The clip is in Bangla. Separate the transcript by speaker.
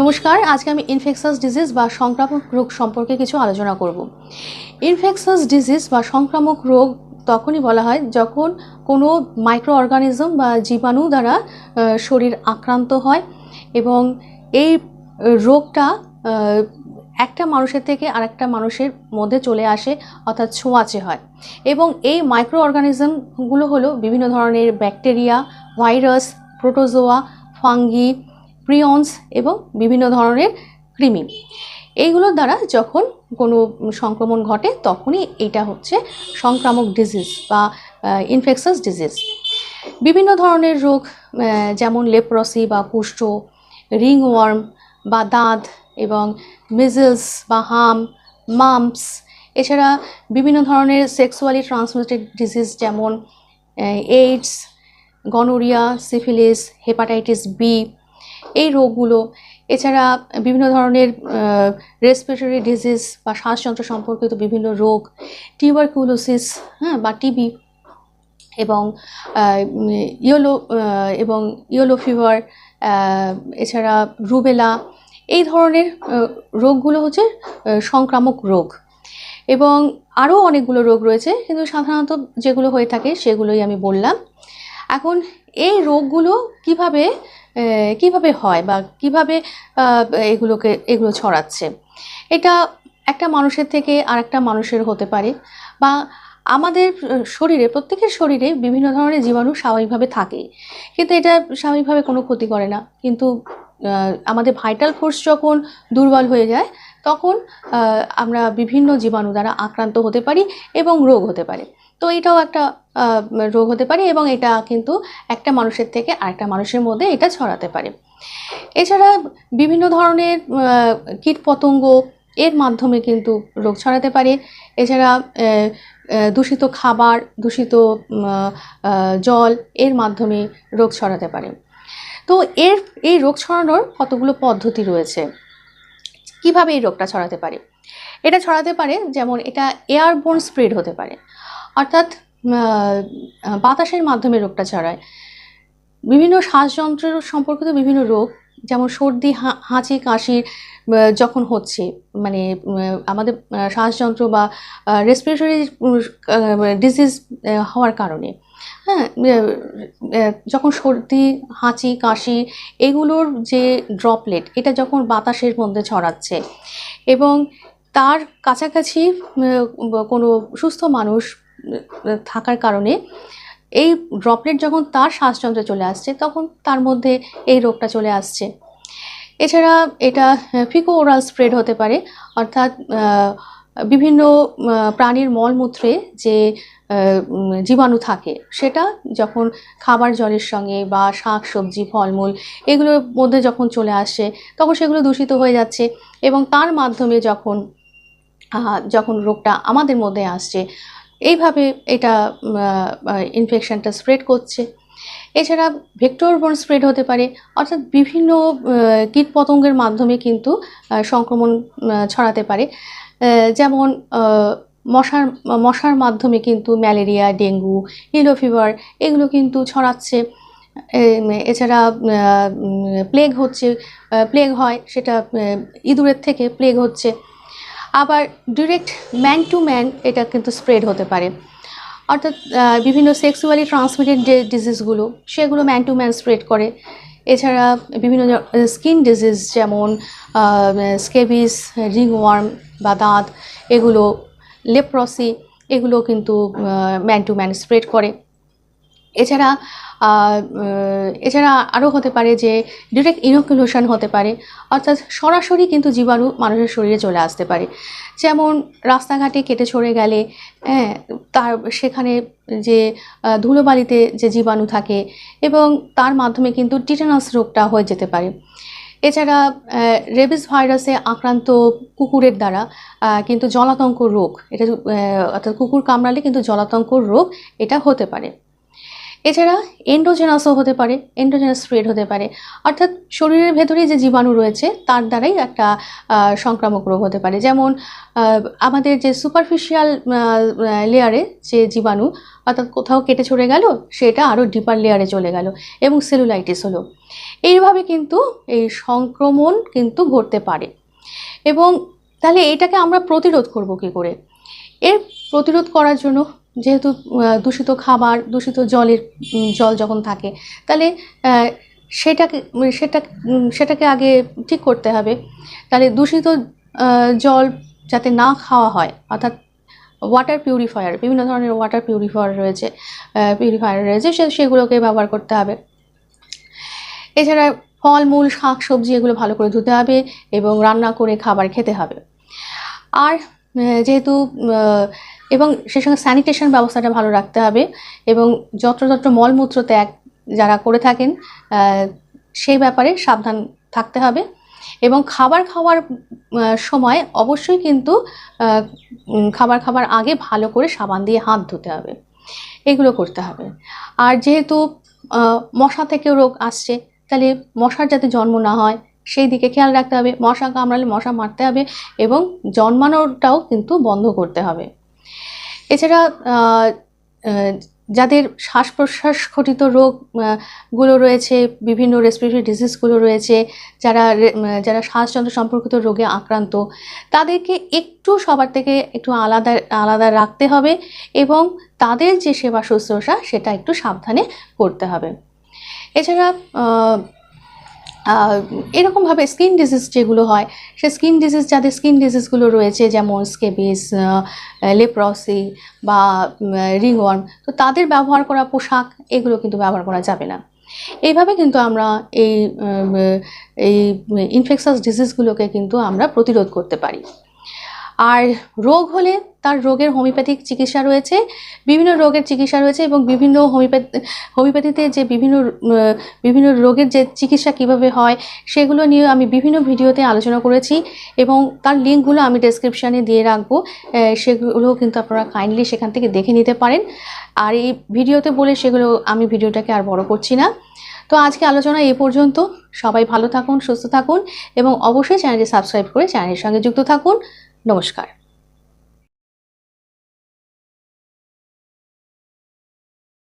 Speaker 1: নমস্কার, আজকে আমি ইনফেকশাস ডিজিজ বা সংক্রামক রোগ সম্পর্কে কিছু আলোচনা করব। ইনফেকশাস ডিজিজ বা সংক্রামক রোগ তখনই বলা হয় যখন কোনো মাইক্রো অর্গানিজম বা জীবাণু দ্বারা শরীর আক্রান্ত হয় এবং এই রোগটা একটা মানুষের থেকে আরেকটা মানুষের মধ্যে চলে আসে, অর্থাৎ ছোঁয়াচে হয়। এবং এই মাইক্রো অর্গানিজমগুলো হলো বিভিন্ন ধরনের bacteria virus protozoa fungi prions এবং বিভিন্ন ধরনের কৃমি। এইগুলোর দ্বারা যখন কোনো সংক্রমণ ঘটে, তখনই এটা হচ্ছে সংক্রামক ডিজিজ বা ইনফেকশাস ডিজিজ বিভিন্ন ধরনের রোগ যেমন লেপ্রসি বা কুষ্ঠ রিংওয়ার্ম বা দাঁত এবং মিজলস বা হাম মাম্পস এছাড়া বিভিন্ন ধরনের সেক্সুয়ালি ট্রান্সমিটেড ডিজিজ যেমন AIDS gonorrhoea syphilis hepatitis B এই রোগগুলো। এছাড়া বিভিন্ন ধরনের রেসপিরেটরি ডিজিজ বা শ্বাসযন্ত্র সম্পর্কিত বিভিন্ন রোগ টিউবারকুলোসিস হ্যাঁ বা টিবি এবং ইয়েলো এবং ইয়েলো ফিভার এছাড়া রুবেলা এই ধরনের রোগগুলো হচ্ছে সংক্রামক রোগ। এবং আরও অনেকগুলো রোগ রয়েছে, কিন্তু সাধারণত যেগুলো হয়ে থাকে সেগুলোই আমি বললাম। এখন এই রোগগুলো কীভাবে কীভাবে হয় বা কীভাবে এগুলোকে, এগুলো ছড়াচ্ছে? এটা একটা মানুষের থেকে আর একটা মানুষের হতে পারে বা আমাদের শরীরে, প্রত্যেকের শরীরে বিভিন্ন ধরনের জীবাণু স্বাভাবিকভাবে থাকে। কিন্তু এটা স্বাভাবিকভাবে কোনো ক্ষতি করে না। কিন্তু আমাদের ভাইটাল ফোর্স যখন দুর্বল হয়ে যায় তখন আমরা বিভিন্ন জীবাণু দ্বারা আক্রান্ত হতে পারি এবং রোগ হতে পারে। তো এটাও একটা রোগ হতে পারে এবং এটা কিন্তু একটা মানুষের থেকে আরেকটা মানুষের মধ্যে এটা ছড়াতে পারে। এছাড়া বিভিন্ন ধরনের কীটপতঙ্গ এর মাধ্যমে কিন্তু রোগ ছড়াতে পারে। এছাড়া দূষিত খাবার, দূষিত জল এর মাধ্যমে রোগ ছড়াতে পারে। তো এর, এই রোগ ছড়ানোর কতগুলো পদ্ধতি রয়েছে? কীভাবে এই রোগটা ছড়াতে পারে? এটা ছড়াতে পারে, যেমন এটা এয়ারবোর্ন স্প্রেড হতে পারে। অর্থাৎ বাতাসের মাধ্যমে রোগটা ছড়ায়। বিভিন্ন শ্বাসযন্ত্রের সম্পর্কিত বিভিন্ন রোগ, যেমন সর্দি, হা- হাঁচি কাশির যখন হচ্ছে মানে আমাদের শ্বাসযন্ত্র বা রেসপিরেটরি ডিজিজ হওয়ার কারণে। হ্যাঁ যখন সর্দি, হাঁচি, কাশি এগুলোর যে ড্রপলেট এটা যখন বাতাসের মধ্যে ছড়াচ্ছে এবং তার কাছাকাছি কোনো সুস্থ মানুষ থাকার কারণে এই ড্রপলেট যখন তার শ্বাসযন্ত্রে চলে আসছে, তখন তার মধ্যে এই রোগটা চলে আসছে। এছাড়া এটা ফিকো ওরাল স্প্রেড হতে পারে, অর্থাৎ বিভিন্ন প্রাণীর মলমূত্রে যে জীবাণু থাকে, সেটা যখন খাবার জলের সঙ্গে বা শাক, সবজি, ফলমূল এগুলোর মধ্যে যখন চলে আসে, তখন সেগুলো দূষিত হয়ে যাচ্ছে এবং তার মাধ্যমে যখন যখন রোগটা আমাদের মধ্যে আসছে, এইভাবে এটা ইনফেকশানটা স্প্রেড করছে। এছাড়া ভেক্টর স্প্রেড হতে পারে, অর্থাৎ বিভিন্ন কীটপতঙ্গের মাধ্যমে কিন্তু সংক্রমণ ছড়াতে পারে। যেমন মশার মশার মাধ্যমে কিন্তু ম্যালেরিয়া, ডেঙ্গু ইলো ফিভার এগুলো কিন্তু ছড়াচ্ছে। এছাড়া প্লেগ হচ্ছে প্লেগ হয়, সেটা ইঁদুরের থেকে প্লেগ হচ্ছে। আবার ডিরেক্ট ম্যান টু ম্যান এটা কিন্তু স্প্রেড হতে পারে। অর্থাৎ বিভিন্ন সেক্সুয়ালি ট্রান্সমিটেড যে ডিজিজগুলো সেগুলো ম্যান টু ম্যান স্প্রেড করে। এছাড়া বিভিন্ন স্কিন ডিজিজ যেমন স্কেবিস রিংওয়ার্ম বা দাঁত, এগুলো লেপ্রসি এগুলো কিন্তু ম্যান টু ম্যান স্প্রেড করে। এছাড়া এছাড়া আরও হতে পারে যে ডিরেক্ট ইনোকুলেশন হতে পারে, অর্থাৎ সরাসরি কিন্তু জীবাণু মানুষের শরীরে চলে আসতে পারে। যেমন রাস্তাঘাটে কেটে ছড়ে গেলে হ্যাঁ তার সেখানে যে ধুলোবালিতে যে জীবাণু থাকে এবং তার মাধ্যমে কিন্তু টিটানাস রোগটা হয়ে যেতে পারে। এছাড়া রেবিস ভাইরাসে আক্রান্ত কুকুরের দ্বারা কিন্তু জলাতঙ্ক রোগ, এটা অর্থাৎ কুকুর কামড়ালে কিন্তু জলাতঙ্ক রোগ এটা হতে পারে। এছাড়া এন্ডোজেনাসও হতে পারে এন্ডোজেনাস স্প্রেড হতে পারে। অর্থাৎ শরীরের ভেতরে যে জীবাণু রয়েছে, তার দ্বারাই একটা সংক্রামক রোগ হতে পারে। যেমন আমাদের যে সুপারফিশিয়াল লেয়ারে যে জীবাণু, অর্থাৎ কোথাও কেটে চলে গেল, সেটা আরও ডিপার লেয়ারে চলে গেল, এবং সেলুলাইটিস হলো। এইভাবে কিন্তু এই সংক্রমণ কিন্তু ঘটতে পারে। এবং তাহলে এটাকে আমরা প্রতিরোধ করব কী করে? এর প্রতিরোধ করার জন্য যেহেতু দূষিত খাবার, দূষিত জলের জল যখন থাকে, তাহলে সেটাকে সেটা সেটাকে আগে ঠিক করতে হবে। তাহলে দূষিত জল যাতে না খাওয়া হয়, অর্থাৎ ওয়াটার পিউরিফায়ার বিভিন্ন ধরনের ওয়াটার পিউরিফায়ার রয়েছে পিউরিফায়ার রয়েছে, সে, সেগুলোকে ব্যবহার করতে হবে। এছাড়া ফলমূল শাক সবজি এগুলো ভালো করে ধুতে হবে এবং রান্না করে খাবার খেতে হবে। আর যেহেতু এবং সেই সঙ্গে স্যানিটেশন ব্যবস্থাটা ভালো রাখতে হবে এবং যত্রতত্র মলমূত্র ত্যাগ যারা করে থাকেন সেই ব্যাপারে সাবধান থাকতে হবে এবং খাবার খাওয়ার সময় অবশ্যই কিন্তু খাবার খাবার আগে ভালো করে সাবান দিয়ে হাত ধুতে হবে। এগুলো করতে হবে। আর যেহেতু মশা থেকে রোগ আসছে, তাহলে মশার যাতে জন্ম না হয়, সেই দিকে খেয়াল রাখতে হবে। মশা কামড়ালে মশা মারতে হবে এবং জন্মানোটাও কিন্তু বন্ধ করতে হবে। এছাড়া যাদের শ্বাস প্রশ্বাস ঘটিত রোগগুলো রয়েছে, বিভিন্ন রেসপিরেটরি ডিজিজগুলো রয়েছে, যারা যারা শ্বাসযন্ত্র সম্পর্কিত রোগে আক্রান্ত, তাদেরকে একটু সবার থেকে একটু আলাদা আলাদা রাখতে হবে এবং তাদের যে সেবা শুশ্রূষা, সেটা একটু সাবধানে করতে হবে। এছাড়া এরকমভাবে স্কিন ডিজিজ যেগুলো হয়, সে স্কিন ডিজিজ যাদের স্কিন ডিজিজগুলো রয়েছে, যেমন স্কেবিস লেপ্রসি বা রিংওয়ার্ম তো তাদের ব্যবহার করা পোশাক, এগুলো কিন্তু ব্যবহার করা যাবে না। এইভাবে কিন্তু আমরা এই এই ইনফেকশাস ডিজিজগুলোকে কিন্তু আমরা প্রতিরোধ করতে পারি। আর রোগ হলে তার রোগের হোমিওপ্যাথিক চিকিৎসা রয়েছে, বিভিন্ন রোগের চিকিৎসা রয়েছে এবং বিভিন্ন হোমিওপ্যাথি, হোমিওপ্যাথিতে যে বিভিন্ন বিভিন্ন রোগের যে চিকিৎসা কীভাবে হয় সেগুলো নিয়ে আমি বিভিন্ন ভিডিওতে আলোচনা করেছি এবং তার লিঙ্কগুলো আমি ডেসক্রিপশানে দিয়ে রাখব সেগুলো কিন্তু আপনারা কাইন্ডলি সেখান থেকে দেখে নিতে পারেন। আর এই ভিডিওতে বলে সেগুলো আমি ভিডিওটাকে আর বড় করছি না। তো আজকে আলোচনা এই পর্যন্ত। সবাই ভালো থাকুন, সুস্থ থাকুন এবং অবশ্যই চ্যানেলটি সাবস্ক্রাইব করে চ্যানেলের সঙ্গে যুক্ত থাকুন। নমস্কার।